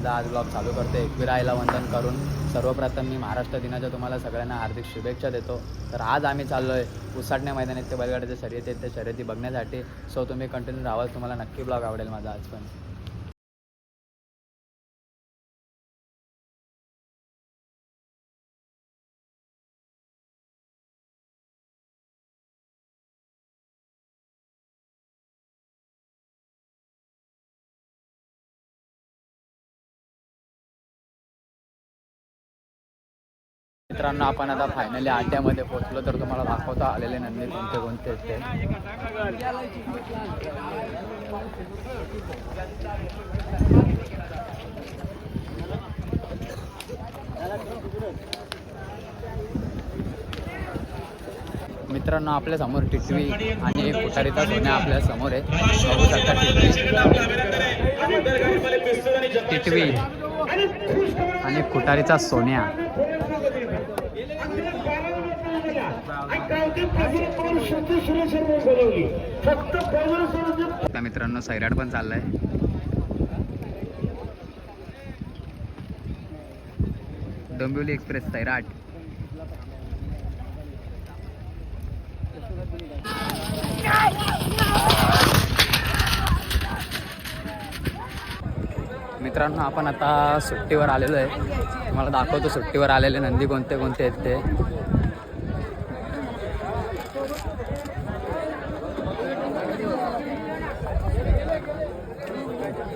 माझा आज ब्लॉग चालू करतो. एकविरायला वंदन करून सर्वप्रथम मी महाराष्ट्र दिनाच्या तुम्हाला सगळ्यांना हार्दिक शुभेच्छा देतो. तर आज आम्ही चाललो आहे उसाटण्या मैदानात ते बैलगाड्याच्या शर्यती आहेत. त्या शर्यती बघण्यासाठी. सो तुम्ही कंटिन्यू राहाल तुम्हाला नक्की ब्लॉग आवडेल माझा आज पण. मित्रांनो आपण आता फायनली आट्यामध्ये पोहोचलो तर तुम्हाला दाखवता आलेले नंदी कोणते कोणते ते. मित्रांनो आपल्यासमोर टिटवी आणि एक कुटारीचा सोन्या आपल्यासमोर आहे बघू शकता टिटवी. टिटवी आणि कुटारीचा सोन्या. आता मित्रांनो सैराट पण चाललाय. डोंबिवली एक्सप्रेस सैराट. मित्रांनो आपण आता सुट्टीवर आलेलो आहे. तुम्हाला दाखवतो सुट्टीवर आलेले नंदी कोणते कोणते आहेत ते.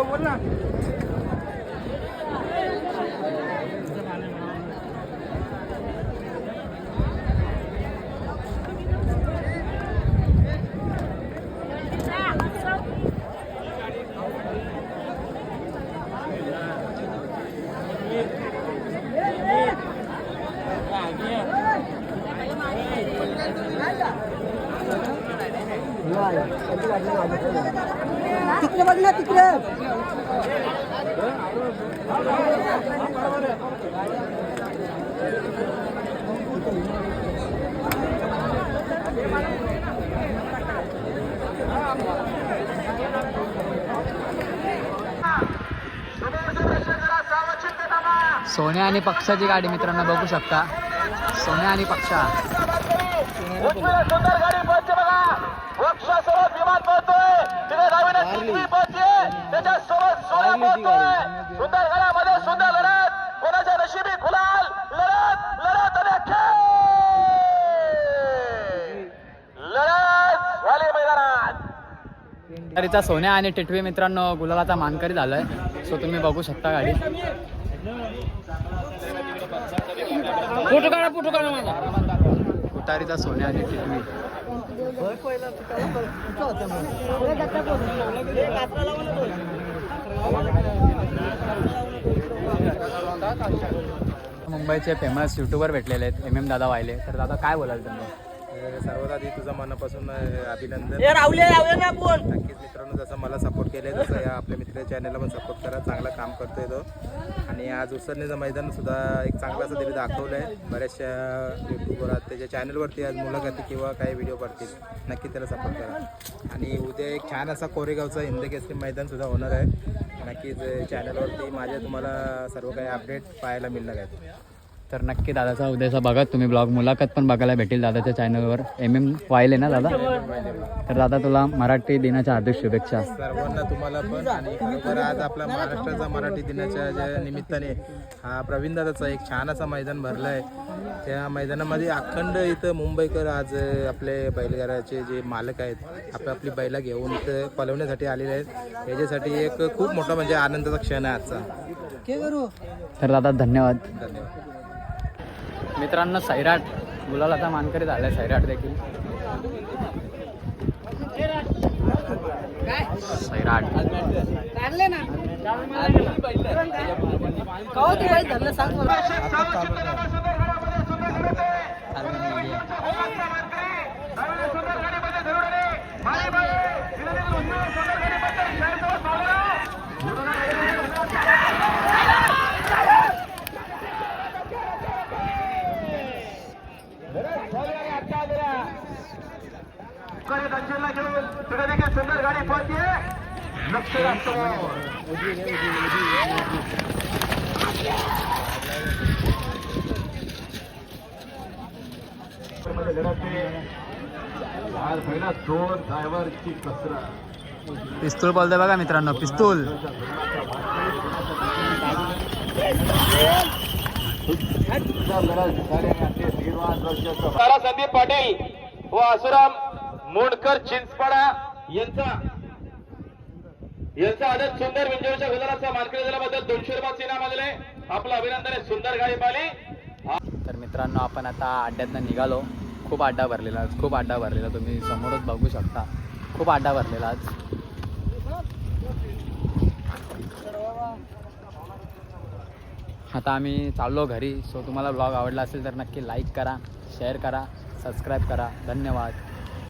luôn quýnh nè तिकडे बघ ना तिकडे सोन्या आणि पक्षाची गाडी मित्रांनो बघू शकता. सोन्या आणि पक्षा तिथे डावीने टिकवी पळते त्याच्या सोबत सोळा पळतोय सुंदर गडामध्ये सुंदर लढत. कोणाच्या नशिबी खुलाल लढत लढत आणि लढत झाली मैदानात. तरीचा सोन्या आणि टिटवी मित्रांनो गुलालाचा मानकरी झालाय. सो तुम्ही बघू शकता गाडी. कुटारीचा सोन्या आणि टिटवी मुंबईचे फेमस युट्यूबर भेटलेले आहेत एम एम दादा वायले तर दादा काय बोलाल तुम्ही सर्वात आधी तुझं मनापासून अभिनंदन. ए रावले रावले ना मित्रांनो जसं मला सपोर्ट केलं आहे तसं या आपल्या मित्र चॅनलला पण सपोर्ट करा. चांगलं काम करतोय तो. आणि आज उसरणीचं मैदानसुद्धा एक चांगलं असं तरी दाखवलं आहे बऱ्याचशा यूट्यूबवर त्याच्या चॅनलवरती आज मुलाखती किंवा काही व्हिडिओ करतील नक्की त्याला सपोर्ट करा. आणि उद्या एक छान असा कोरेगावचा हिंदी केसरी मैदानसुद्धा होणार आहे. नक्कीच चॅनलवरती माझ्या तुम्हाला सर्व काही अपडेट पाहायला मिळणार आहेत. तर नक्की दादाचा उद्याचा बघा. तुम्ही ब्लॉग मुलाखत पण बघायला भेटेल दादाच्या चॅनलवर. एम एम वायले ना दादा? तर दादा तुला मराठी दिनाच्या हार्दिक शुभेच्छा. सर्वांना तुम्हाला पण आणि खरोखर आज आपला महाराष्ट्राचा मराठी दिनाच्या ज्या निमित्ताने हा प्रवीण दादाचा एक छान असा मैदान भरला आहे त्या मैदानामध्ये अखंड इथं मुंबईकर आज आपले बैलगाड्याचे जे मालक आहेत आपली आपली बैला घेऊन इथं पलवण्यासाठी आलेले आहेत. याच्यासाठी एक खूप मोठा म्हणजे आनंदाचा क्षण आहे आजचा. तर दादा धन्यवाद. धन्यवाद. मित्रांनो सैराट. गुलालाचा मानकरी झालाय सैराट देखील. सैराट. ना सांग मला अंजलला घेऊन तिकडे देखील सुंदर गाडी पळतीये लक्ष राखतो. आज पहिला दोन ड्रायव्हरची कसरत. पिस्तूल बोलतोय बघा मित्रांनो पिस्तूल. संदीप पाटील व आसुराम मोडकर चिंचपाडा यांचा यांचा आदर सुंदर विंजोरच्या गुलालाचा मानकरी दिल्याबद्दल दोनशे रुपयाचे इनाम आलेले आपलं अभिनंदन आहे सुंदर गाडी पाहिली. तर मित्रांनो आपण आता अड्ड्यातनं निघालो. खूप अड्डा भरलेला आज खूप अड्डा भरलेला. तुम्ही समोरच बघू शकता. खूप अड्डा भरलेला आज. आता आम्ही चाललो घरी. सो तुम्हाला ब्लॉग आवडला असेल तर नक्की लाईक करा शेअर करा सबस्क्राईब करा. धन्यवाद.